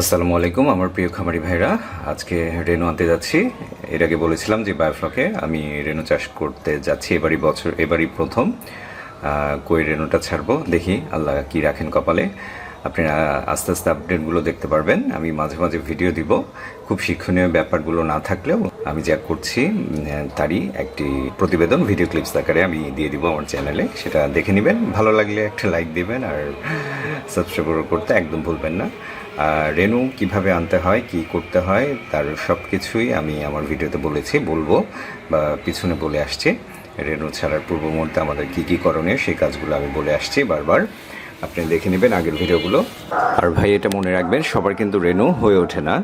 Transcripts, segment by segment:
আসসালামু আলাইকুম, আমার প্রিয় খামারি ভাইরা। আজকে রেনু আনতে যাচ্ছি। এর আগে বলেছিলাম যে বায়োফ্লকে আমি রেনু চাষ করতে যাচ্ছি, এবারই বছর এবারই প্রথম। কই রেনুটা ছাড়বো? দেখি আল্লাহ কি রাখেন কপালে। আপনারা আস্তে আস্তে আপডেটগুলো দেখতে পারবেন। আমি মাঝে মাঝে ভিডিও দিব। খুব শিক্ষণীয় ব্যাপারগুলো না থাকলেও আমি যা করছি তারই একটি প্রতিবেদন ভিডিও ক্লিপস আকারে আমি দিয়ে দিব আমার চ্যানেলে সেটা দেখে নেবেন। ভালো লাগলে একটা লাইক দিবেন আর সাবস্ক্রাইব করতে একদম ভুলবেন না। রেনু, কীভাবে আনতে হয়, কি করতে হয়, তার সব কিছুই আমি আমার ভিডিওতে বলেছি, বলব বা পিছনে বলে আসছি। রেনু ছাড়ার পূর্ব মুহূর্তে আমাদের কী কী করণীয়, সেই কাজগুলো আমি বলে আসছি বারবার। আপনি দেখে নেবেন আগের ভিডিওগুলো। আর ভাই, এটা মনে রাখবেন, সবার কিন্তু রেনু হয়ে ওঠে না।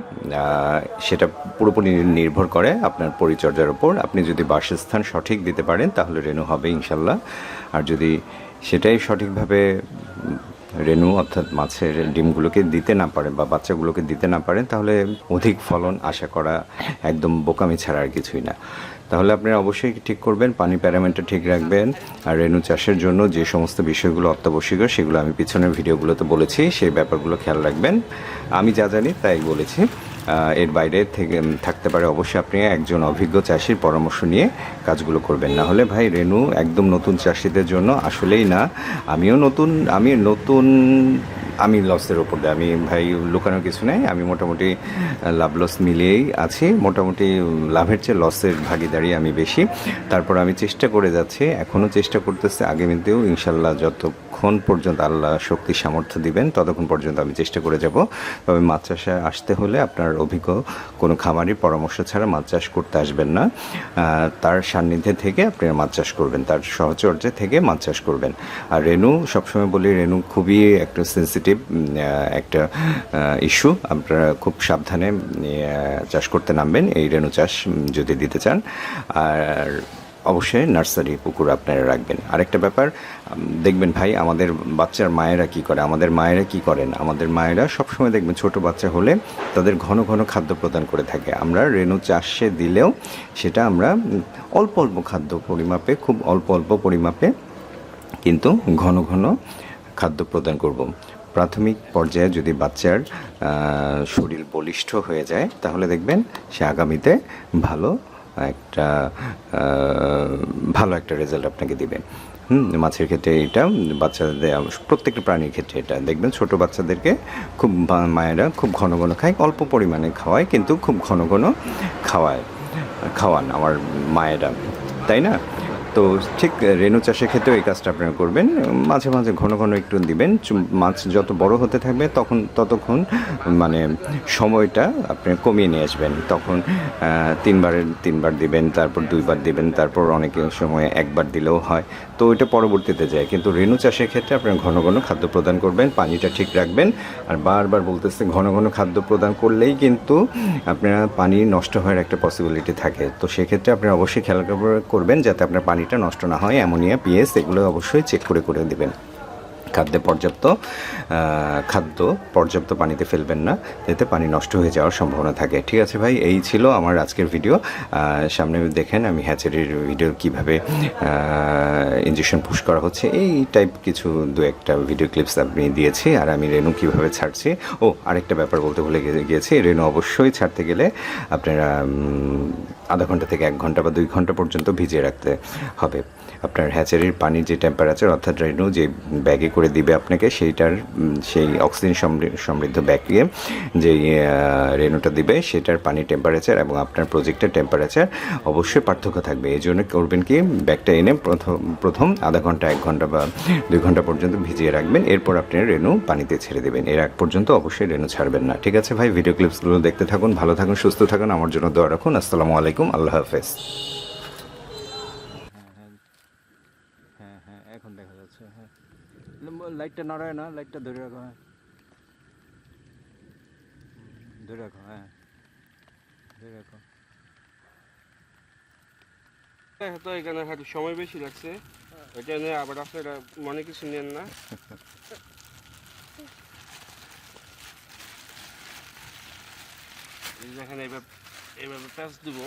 সেটা পুরোপুরি নির্ভর করে আপনার পরিচর্যার ওপর আপনি যদি বাসস্থান সঠিক দিতে পারেন, তাহলে রেনু হবে ইনশাল্লাহ। আর যদি সেটাই সঠিকভাবে রেনু অর্থাৎ মাছের ডিমগুলোকে দিতে না পারে বা বাচ্চাগুলোকে দিতে না পারে, তাহলে অধিক ফলন আশা করা একদম বোকামি ছাড়া আর কিছুই না। তাহলে আপনারা অবশ্যই ঠিক করবেন, পানি প্যারামিটার ঠিক রাখবেন। আর রেনু চাষের জন্য যে সমস্ত বিষয়গুলো অত্যাবশ্যকীয় সেগুলো আমি পিছনের ভিডিওগুলোতে বলেছি, সেই ব্যাপারগুলো খেয়াল রাখবেন। আমি যা জানি তাই বলেছি। এর বাইরে থেকে থাকতে পারে অবশ্যই আপনি একজন অভিজ্ঞ চাষির পরামর্শ নিয়ে কাজগুলো করবেন। না হলে ভাই, রেনু একদম নতুন চাষিদের জন্য আসলেই না। আমিও নতুন, আমি নতুন আমি লসের ওপর দিয়ে, আমি ভাই লুকানোর কিছু নেই, আমি মোটামুটি লাভ লস মিলিয়েই আছি। মোটামুটি লাভের চেয়ে লসের ভাগিদারি আমি বেশি। তারপর আমি চেষ্টা করে যাচ্ছি, এখনও চেষ্টা করতেছে। আগামীতেও ইনশাল্লাহ যতক্ষণ পর্যন্ত আল্লাহ শক্তি, সামর্থ্য দিবেন, ততক্ষণ পর্যন্ত আমি চেষ্টা করে যাব। তবে মাছ চাষে আসতে হলে আপনার অভিজ্ঞ কোনো খামারি পরামর্শ ছাড়া মাছ চাষ করতে আসবেন না। তার সান্নিধ্যে থেকে আপনি মাছ চাষ করবেন, তার সহচর্যে থেকে মাছ চাষ করবেন। আর রেনু, সবসময় বলি রেনু খুবই একটা সেন্সিটিভ একটা ইস্যু আপনারা খুব সাবধানে চাষ করতে নামবেন এই রেণু চাষ যদি দিতে চান। আর অবশ্যই নার্সারি, পুকুর আপনারা রাখবেন। আরেকটা ব্যাপার দেখবেন ভাই, আমাদের বাচ্চার মায়েরা কি করে? আমাদের মায়েরা কি করেন? আমাদের মায়েরা সবসময় দেখবেন ছোট বাচ্চা হলে তাদের ঘন ঘন খাদ্য প্রদান করে থাকে। আমরা রেণু চাষে দিলেও সেটা আমরা অল্প অল্প খাদ্য পরিমাপে, খুব অল্প অল্প পরিমাপে কিন্তু ঘন ঘন খাদ্য প্রদান করব। প্রাথমিক পর্যায়ে যদি বাচ্চার শরীর বলিষ্ঠ হয়ে যায়, তাহলে দেখবেন সে আগামীতে ভালো একটা ভালো একটা রেজাল্ট আপনাকে দিবে। হুম, মাছের ক্ষেত্রে এটা, বাচ্চাদের, প্রত্যেকটা প্রাণীর ক্ষেত্রে এটা। দেখবেন ছোট বাচ্চাদেরকে খুব মায়েরা খুব ঘন ঘন খায়, অল্প পরিমাণে খাওয়ায়, কিন্তু খুব ঘন ঘন খাওয়ায়, খাওয়ান আমার মায়েরা। তাই না? তো ঠিক রেণু চাষের ক্ষেত্রেও এই কাজটা আপনারা করবেন। মাঝে মাঝে ঘন ঘন একটু দিবেন। মাছ যত বড় হতে থাকবে তখন ততক্ষণ মানে সময়টা আপনি কমিয়ে নিয়ে আসবেন। তখন আহ, তিনবারের তিনবার দিবেন তারপর দুইবার দিবেন তারপর অনেক সময় একবার দিলেও হয়। তো ওইটা পরবর্তীতে যায়। কিন্তু রেণু চাষের ক্ষেত্রে আপনারা ঘন ঘন খাদ্য প্রদান করবেন পানিটা ঠিক রাখবেন। আর বারবার বলতেছে ঘন ঘন খাদ্য প্রদান করলেই কিন্তু আপনারা পানি নষ্ট হওয়ার একটা পসিবিলিটি থাকে। তো সেক্ষেত্রে আপনারা অবশ্যই খেয়াল করবেন যাতে আপনার পানিটা নষ্ট না হয়, অ্যামোনিয়া, পিএস, এগুলো অবশ্যই চেক করে করে দেবেন। খাদ্যে পর্যাপ্ত খাদ্য পর্যাপ্ত পানিতে ফেলবেন না, এতে পানি নষ্ট হয়ে যাওয়ার সম্ভাবনা থাকে। ঠিক আছে ভাই, এই ছিল আমার আজকের ভিডিও সামনে দেখেন আমি হ্যাচারির ভিডিও কীভাবে ইঞ্জেকশন পুশ করা হচ্ছে। এই টাইপ কিছু দু একটা ভিডিও ক্লিপস আপনি দিয়েছি আর আমি রেনু কীভাবে ছাড়ছি। ও, আরেকটা ব্যাপার বলতে ভুলে গিয়েছি। রেনু অবশ্যই ছাড়তে গেলে আপনারা আধা ঘণ্টা থেকে এক ঘণ্টা বা দুই ঘণ্টা পর্যন্ত ভিজিয়ে রাখতে হবে। আপনার হ্যাচারির পানির যে টেম্পারেচার অর্থাৎ রেনু যে ব্যাগে করে দিবে আপনাকে, সেইটার সেই অক্সিজেন সমৃ- সমৃদ্ধ ব্যাগে যে রেনুটা দিবে, সেটার পানির টেম্পারেচার এবং আপনার প্রজেক্টের টেম্পারেচার অবশ্যই পার্থক্য থাকবে। এই জন্য করবেন কি? ব্যাগটা এনে প্রথম প্রথম আধা ঘণ্টা, এক ঘণ্টা বা দুই ঘণ্টা পর্যন্ত ভিজিয়ে রাখবেন। এরপর আপনি রেনু পানিতে ছেড়ে দেবেন। এর আগ পর্যন্ত অবশ্যই রেনু ছাড়বেন না। ঠিক আছে ভাই? ভিডিও ক্লিপসগুলো দেখতে থাকুন, ভালো থাকুন, সুস্থ থাকুন। আমার জন্য দোয়া রাখুন। আসসালামু আলাইকুম। আল্লাহ হাফেজ। হ্যাঁ হ্যাঁ এখন দেখা যাচ্ছে। হ্যাঁ। লাইটটা নড়ায় না, লাইটটা ধরে রাখো হ্যাঁ। ধরে রাখো হ্যাঁ। ধরে রাখো। হ্যাঁ তো এখানে হাঁটু সময় বেশি লাগছে। এটা নিয়ে আবার আপনারা মনে কিছু নেন না। এই যে এখানে এইভাবে এইভাবে প্যাঁচ দিব।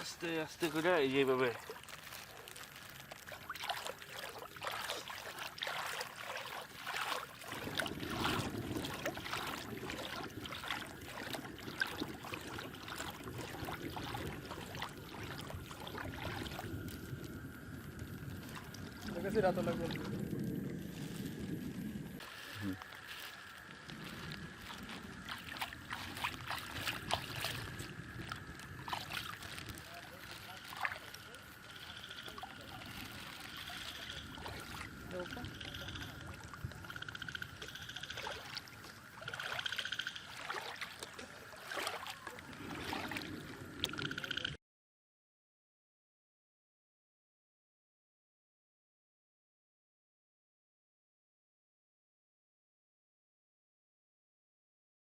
আস্তে আস্তে করে এইভাবে फिरा तो लगभग।